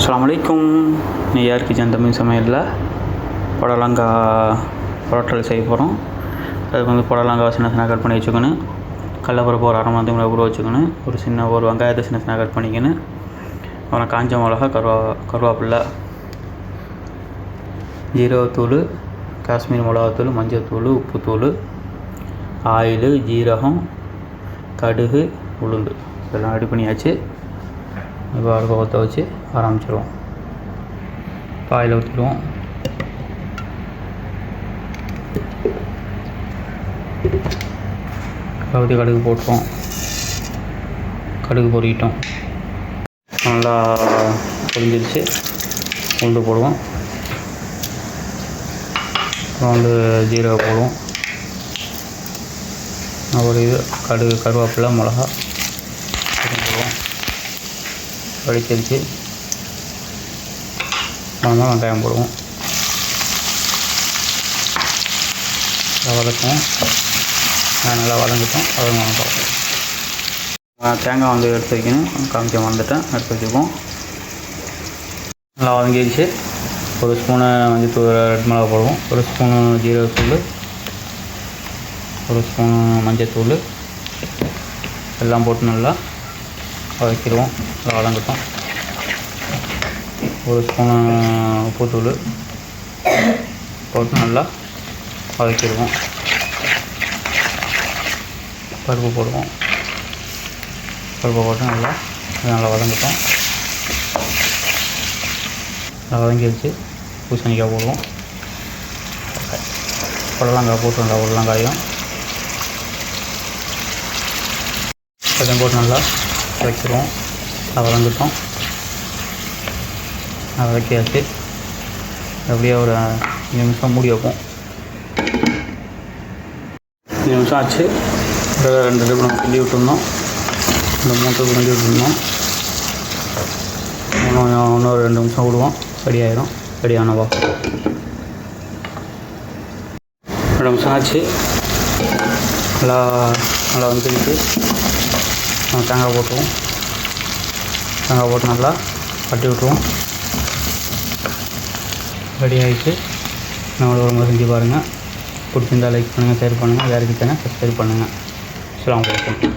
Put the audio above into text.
அஸ்ஸலாமு அலைக்கும் யார் கிச்சன் தமிழ் சமையலில்? புடலங்காய் புரோட்டல் செய்ய போகிறோம் அதுக்கு வந்து புடலங்கா சின்ன சின்ன கட் பண்ணி வச்சுக்கணும். கடலப்பருப்பு ஒரு அரை மணி நேரம் ஊற வச்சுக்கணும். ஒரு சின்ன ஒரு வெங்காயத்தை சின்ன சின்ன கட் பண்ணிக்கணும். அப்புறம் காஞ்ச மிளகா கருவா கருவேப்பில்லை ஜீரகத்தூள் காஷ்மீர் மிளகாத்தூள் மஞ்சத்தூள் உப்புத்தூள் ஆயில் ஜீரகம் கடுகு உளுந்து. இதெல்லாம் ரெடி பண்ணியாச்சு. இப்போ அடுப்பை வச்சு ஆரம்பிச்சிருவோம். பாயில் ஊற்றிடுவோம் ஊற்றி கடுகு போட்டுருவோம். கடுகு பொறிக்கிட்டோம். நல்லா பொரிஞ்சிருச்சு. உளுந்து போடுவோம். அப்புறம் வந்து ஜீரகம் போடுவோம். அப்புறம் இது கடுகு கருவேப்பிலை மிளகா வடிச்சிருச்சு அப்புறமா வெங்காயம் போடுவோம். நல்லா வதக்குவோம். நல்லா வதங்கிட்டோம் வதங்க பார்ப்போம் தேங்காய் வந்து எடுத்து வைக்கணும். காமிக்க வந்துட்டேன் எடுத்து வச்சுக்குவோம். நல்லா வதங்கிடுச்சு ஒரு ஸ்பூனு மஞ்சத்தூள் ரெட் மிளகா போடுவோம். ஒரு ஸ்பூனு ஜீரகத்தூள் ஒரு ஸ்பூனு மஞ்சத்தூள். எல்லாம் போட்டு நல்லா வதக்கிடுவோம். நல்லா ஒரு ஸ்பூனு உப்புத்தூள். போட்டு நல்லா வதக்கிடுவோம். பருப்பு போடுவோம். பருப்பு போட்டு நல்லா நல்லா வதங்கட்டும். நல்லா வதங்கி வச்சு பூசணிக்காய் போடுவோம். புடலங்காய் போட்டு நல்லா உருளங்காயும். அதையும் போட்டு நல்லா வதக்கிடுவோம். நல்லா வதங்கட்டும் நல்லா அப்படியே ஒரு அஞ்சு நிமிஷம் மூடி வைப்போம். அஞ்சு நிமிஷம் ஆச்சு. ரெண்டு ட்ரிப் நம்ம கிண்டி விட்டுருந்தோம். இந்த மூட்டை ட்ரிப் கிண்டி விட்டுருந்தோம். இன்னும் இன்னொரு ரெண்டு நிமிஷம் விடுவோம். ரெடி ஆயிரும். ரெடி ஆனவா? ரெண்டு நிமிஷம் ஆச்சு. நல்லா நல்லா வந்துருக்கு தேங்காய் போட்டுருவோம். தேங்காய் போட்டு நல்லா கட்டி விட்ருவோம் ரெடி ஆகிட்டு நம்மளோட ஒரு முறை செஞ்சு பாருங்கள் பிடிச்சிருந்தால் லைக் பண்ணுங்கள் ஷேர் பண்ணுங்கள் யாருக்கு சேனல் சப்ஸ்கிரைப் பண்ணுங்கள் அஸ்ஸலாமு அலைக்கும்.